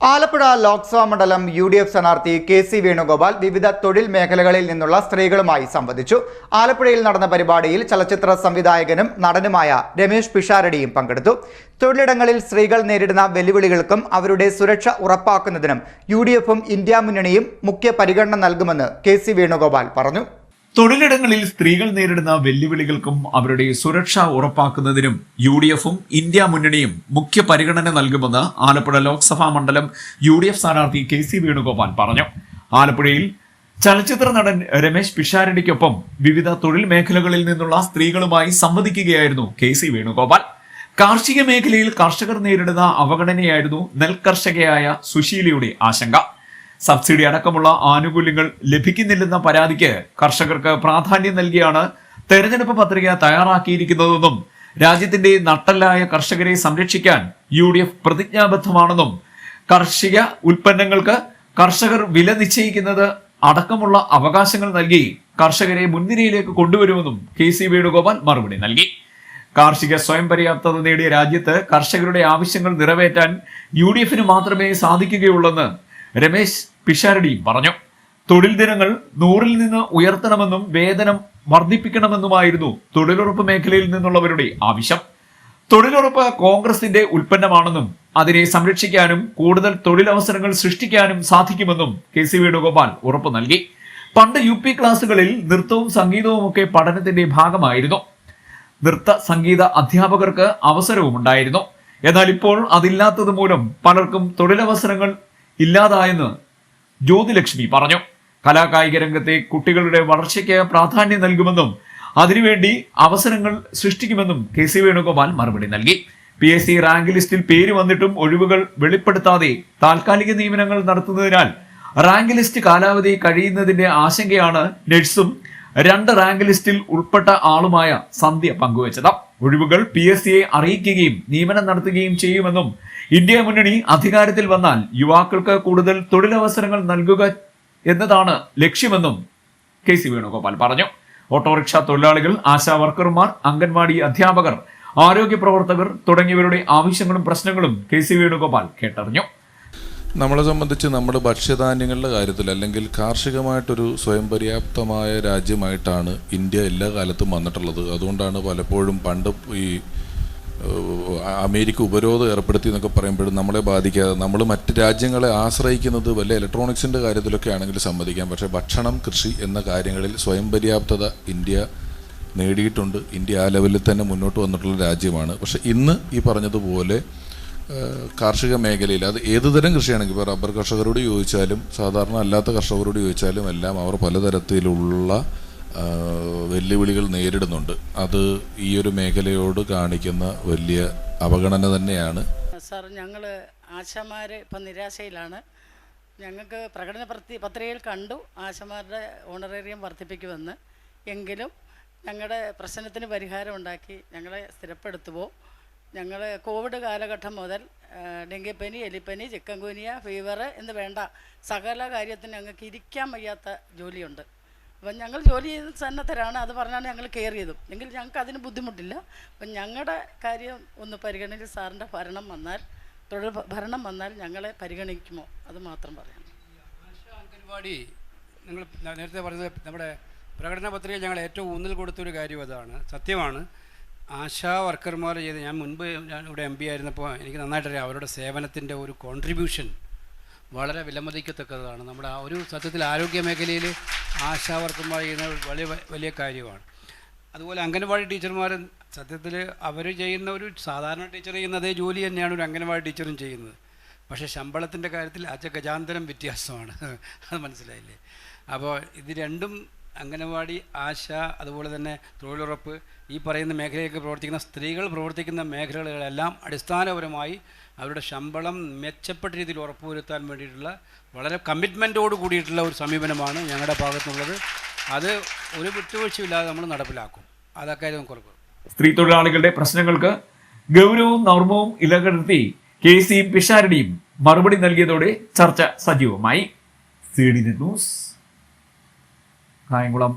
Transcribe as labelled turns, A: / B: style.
A: ആലപ്പുഴ ലോക്സഭാ മണ്ഡലം U D F സ്ഥാനാർത്ഥി K C Venugopal വിവിധ തൊഴിൽ മേഖലകളിൽ നിന്നുള്ള സ്ത്രീകളുമായി സംവദിച്ചു. ആലപ്പുഴയിൽ നടന്ന പരിപാടിയിൽ ചലച്ചിത്ര സംവിധായകനും നടനുമായ രമേശ് പിഷാരടിയും പങ്കെടുത്തു. തൊഴിലിടങ്ങളിൽ സ്ത്രീകൾ നേരിടുന്ന വെല്ലുവിളികൾക്കും അവരുടെ സുരക്ഷ ഉറപ്പാക്കുന്നതിനും യു ഡി എഫും ഇന്ത്യ മുന്നണിയും മുഖ്യ പരിഗണന നൽകുമെന്ന് കെ സി വേണുഗോപാൽ പറഞ്ഞു.
B: തൊഴിലിടങ്ങളിൽ സ്ത്രീകൾ നേരിടുന്ന വെല്ലുവിളികൾക്കും അവരുടെ സുരക്ഷ ഉറപ്പാക്കുന്നതിനും യു ഡി എഫും ഇന്ത്യ മുന്നണിയും മുഖ്യ പരിഗണന നൽകുമെന്ന് ആലപ്പുഴ ലോക്സഭാ മണ്ഡലം യു ഡി എഫ് സ്ഥാനാർത്ഥി കെ സി വേണുഗോപാൽ പറഞ്ഞു. ആലപ്പുഴയിൽ ചലച്ചിത്ര നടൻ രമേശ് പിഷാരടിക്കൊപ്പം വിവിധ തൊഴിൽ മേഖലകളിൽ നിന്നുള്ള സ്ത്രീകളുമായി സംവദിക്കുകയായിരുന്നു കെ സി വേണുഗോപാൽ. കാർഷിക മേഖലയിൽ കർഷകർ നേരിടുന്ന അവഗണനയായിരുന്നു നെൽകർഷകയായ സുശീലയുടെ ആശങ്ക. സബ്സിഡി അടക്കമുള്ള ആനുകൂല്യങ്ങൾ ലഭിക്കുന്നില്ലെന്ന പരാതിക്ക് കർഷകർക്ക് പ്രാധാന്യം നൽകിയാണ് തെരഞ്ഞെടുപ്പ് പത്രിക തയ്യാറാക്കിയിരിക്കുന്നതെന്നും രാജ്യത്തിന്റെ നട്ടല്ലായ കർഷകരെ സംരക്ഷിക്കാൻ യു ഡി എഫ് പ്രതിജ്ഞാബദ്ധമാണെന്നും കാർഷിക ഉൽപ്പന്നങ്ങൾക്ക് കർഷകർ വില നിശ്ചയിക്കുന്നത് അടക്കമുള്ള അവകാശങ്ങൾ നൽകി കർഷകരെ മുൻനിരയിലേക്ക് കൊണ്ടുവരുമെന്നും കെ സി വേണുഗോപാൽ മറുപടി നൽകി. കാർഷിക സ്വയം പര്യാപ്തത നേടിയ രാജ്യത്ത് കർഷകരുടെ ആവശ്യങ്ങൾ നിറവേറ്റാൻ യു ഡി എഫിന് മാത്രമേ സാധിക്കുകയുള്ളെന്ന് രമേശ് പിഷാരടിയും പറഞ്ഞു. തൊഴിൽ ദിനങ്ങൾ നൂറിൽ നിന്ന് ഉയർത്തണമെന്നും വേതനം വർദ്ധിപ്പിക്കണമെന്നുമായിരുന്നു തൊഴിലുറപ്പ് മേഖലയിൽ നിന്നുള്ളവരുടെ ആവശ്യം. തൊഴിലുറപ്പ് കോൺഗ്രസിന്റെ ഉൽപ്പന്നമാണെന്നും അതിനെ സംരക്ഷിക്കാനും കൂടുതൽ തൊഴിലവസരങ്ങൾ സൃഷ്ടിക്കാനും സാധിക്കുമെന്നും കെ സി വേണുഗോപാൽ ഉറപ്പു നൽകി. പണ്ട് യു പി ക്ലാസുകളിൽ നൃത്തവും സംഗീതവും ഒക്കെ പഠനത്തിന്റെ ഭാഗമായിരുന്നു. നൃത്ത സംഗീത അധ്യാപകർക്ക് അവസരവും ഉണ്ടായിരുന്നു. എന്നാൽ ഇപ്പോൾ അതില്ലാത്തത് മൂലം പലർക്കും തൊഴിലവസരങ്ങൾ ഇല്ലാതായെന്ന് ജ്യോതിലക്ഷ്മി പറഞ്ഞു. കലാകായിക രംഗത്തെ കുട്ടികളുടെ വളർച്ചയ്ക്ക് പ്രാധാന്യം നൽകുമെന്നും അതിനുവേണ്ടി അവസരങ്ങൾ സൃഷ്ടിക്കുമെന്നും കെ സി വേണുഗോപാൽ മറുപടി നൽകി. പി എസ് സി റാങ്ക് ലിസ്റ്റിൽ പേര് വന്നിട്ടും ഒഴിവുകൾ വെളിപ്പെടുത്താതെ താൽക്കാലിക നിയമനങ്ങൾ നടത്തുന്നതിനാൽ റാങ്ക് ലിസ്റ്റ് കാലാവധി കഴിയുന്നതിന്റെ ആശങ്കയാണ് നഴ്സും രണ്ട് റാങ്ക് ലിസ്റ്റിൽ ഉൾപ്പെട്ട ആളുമായ സന്ധ്യ പങ്കുവച്ചത്. ഒഴിവുകൾ പി എസ് സിയെ അറിയിക്കുകയും നിയമനം നടത്തുകയും ചെയ്യുമെന്നും ഇന്ത്യ മുന്നണി അധികാരത്തിൽ വന്നാൽ യുവാക്കൾക്ക് കൂടുതൽ തൊഴിലവസരങ്ങൾ നൽകുക എന്നതാണ് ലക്ഷ്യമെന്നും കെ സി വേണുഗോപാൽ പറഞ്ഞു. ഓട്ടോറിക്ഷ തൊഴിലാളികൾ ആശാ വർക്കർമാർ അംഗൻവാടി അധ്യാപകർ ആരോഗ്യ പ്രവർത്തകർ തുടങ്ങിയവരുടെ ആവശ്യങ്ങളും പ്രശ്നങ്ങളും കെ സി വേണുഗോപാൽ കേട്ടറിഞ്ഞു.
C: നമ്മളെ സംബന്ധിച്ച് നമ്മുടെ ഭക്ഷ്യധാന്യങ്ങളുടെ കാര്യത്തിൽ അല്ലെങ്കിൽ കാർഷികമായിട്ടൊരു സ്വയം പര്യാപ്തമായ രാജ്യമായിട്ടാണ് ഇന്ത്യ എല്ലാ കാലത്തും വന്നിട്ടുള്ളത്. അതുകൊണ്ടാണ് പലപ്പോഴും പണ്ട് ഈ അമേരിക്ക ഉപരോധം ഏർപ്പെടുത്തി എന്നൊക്കെ പറയുമ്പോഴും നമ്മളെ ബാധിക്കാതെ നമ്മൾ മറ്റ് രാജ്യങ്ങളെ ആശ്രയിക്കുന്നത് വല്ല ഇലക്ട്രോണിക്സിന്റെ കാര്യത്തിലൊക്കെ ആണെങ്കിൽ സമ്മതിക്കാം. പക്ഷേ ഭക്ഷണം കൃഷി എന്ന കാര്യങ്ങളിൽ സ്വയം പര്യാപ്തത ഇന്ത്യ നേടിയിട്ടുണ്ട്. ഇന്ത്യ ആ ലെവലിൽ തന്നെ മുന്നോട്ട് വന്നിട്ടുള്ള രാജ്യമാണ്. പക്ഷേ ഇന്ന് ഈ പറഞ്ഞതുപോലെ കാർഷിക മേഖലയിൽ അത് ഏതുതരം കൃഷിയാണെങ്കിൽ ഇപ്പോൾ റബ്ബർ കർഷകരോട് ചോദിച്ചാലും സാധാരണ അല്ലാത്ത കർഷകരോട് ചോദിച്ചാലും എല്ലാം അവർ പലതരത്തിലുള്ള വെല്ലുവിളികൾ നേരിടുന്നുണ്ട്. അത് ഈ ഒരു മേഖലയോട് കാണിക്കുന്ന വലിയ അവഗണന തന്നെയാണ്.
D: സാർ ഞങ്ങൾ ആശമാർ ഇപ്പം നിരാശയിലാണ്. ഞങ്ങൾക്ക് പ്രകടന പത്രികയിൽ കണ്ടു ആശമാരുടെ ഓണറേറിയം വർദ്ധിപ്പിക്കുമെന്ന്. എങ്കിലും ഞങ്ങളുടെ പ്രശ്നത്തിന് പരിഹാരം ഉണ്ടാക്കി ഞങ്ങളെ സ്ഥിരപ്പെടുത്തുമോ ഞങ്ങൾ കോവിഡ് കാലഘട്ടം മുതൽ ഡെങ്കിപ്പനി എലിപ്പനി ചിക്കൻ ഫീവർ എന്ന് വേണ്ട സകല കാര്യത്തിന് ഞങ്ങൾക്ക് ഇരിക്കാൻ വയ്യാത്ത ജോലിയുണ്ട്. അപ്പം ഞങ്ങൾ ജോലി ചെയ്ത് സന്നദ്ധരാണ് അത് പറഞ്ഞാണ് ഞങ്ങൾ കെയർ ചെയ്തും എങ്കിൽ ഞങ്ങൾക്ക് അതിന് ബുദ്ധിമുട്ടില്ല. അപ്പം ഞങ്ങളുടെ കാര്യം ഒന്ന് പരിഗണിച്ച് സാറിന്റെ ഭരണം വന്നാൽ തൊഴിൽ ഭരണം വന്നാൽ ഞങ്ങളെ പരിഗണിക്കുമോ? അത് മാത്രം പറയാം.
E: അംഗൻവാടി നിങ്ങൾ നേരത്തെ പറഞ്ഞത് നമ്മുടെ പ്രകടന പത്രികയിൽ ഞങ്ങൾ ഏറ്റവും ഊന്നൽ കൊടുത്തൊരു കാര്യം അതാണ് സത്യമാണ്. ആശാ വർക്കർമാർ ചെയ്ത് ഞാൻ മുൻപ് ഞാൻ ഇവിടെ എം പി ആയിരുന്നപ്പോൾ എനിക്ക് നന്നായിട്ടറിയാം അവരുടെ സേവനത്തിന്റെ ഒരു കോൺട്രിബ്യൂഷൻ വളരെ വിലമതിക്കത്തക്കതാണ്. നമ്മുടെ ആ ഒരു സത്യത്തിൽ ആരോഗ്യ മേഖലയിൽ ആശാ വർക്കർമാർ ചെയ്യുന്ന വലിയ വലിയ കാര്യമാണ്. അതുപോലെ അംഗനവാടി ടീച്ചർമാർ സത്യത്തിൽ അവർ ചെയ്യുന്ന ഒരു സാധാരണ ടീച്ചർ ചെയ്യുന്ന അതേ ജോലി തന്നെയാണ് ഒരു അംഗനവാടി ടീച്ചറും ചെയ്യുന്നത്. പക്ഷേ ശമ്പളത്തിന്റെ കാര്യത്തിൽ അജ ഗജാന്തരം വ്യത്യാസമാണ്. അത് മനസ്സിലായില്ലേ? അപ്പോൾ ഇത് രണ്ടും അംഗനവാടി ആശ അതുപോലെ തന്നെ തൊഴിലുറപ്പ് ഈ പറയുന്ന മേഖലയിലേക്ക് പ്രവർത്തിക്കുന്ന സ്ത്രീകൾ പ്രവർത്തിക്കുന്ന മേഖലകളെല്ലാം അടിസ്ഥാനപരമായി അവരുടെ ശമ്പളം മെച്ചപ്പെട്ട രീതിയിൽ ഉറപ്പുവരുത്താൻ വേണ്ടിയിട്ടുള്ള വളരെ കമ്മിറ്റ്മെന്റോട് കൂടിയിട്ടുള്ള ഒരു സമീപനമാണ് ഞങ്ങളുടെ ഭാഗത്തുള്ളത്. അത് ഒരു വിട്ടുവീഴ്ചയില്ലാതെ നമ്മൾ നടപ്പിലാക്കും. അതൊക്കെ കുറവ്
B: സ്ത്രീ തൊഴിലാളികളുടെ പ്രശ്നങ്ങൾക്ക് ഗൗരവവും നർമ്മവും ഇലകടത്തി കെ സിയും പിഷാരടിയും മറുപടി നൽകിയതോടെ ചർച്ച സജീവമായി. C D news. കായംകുളം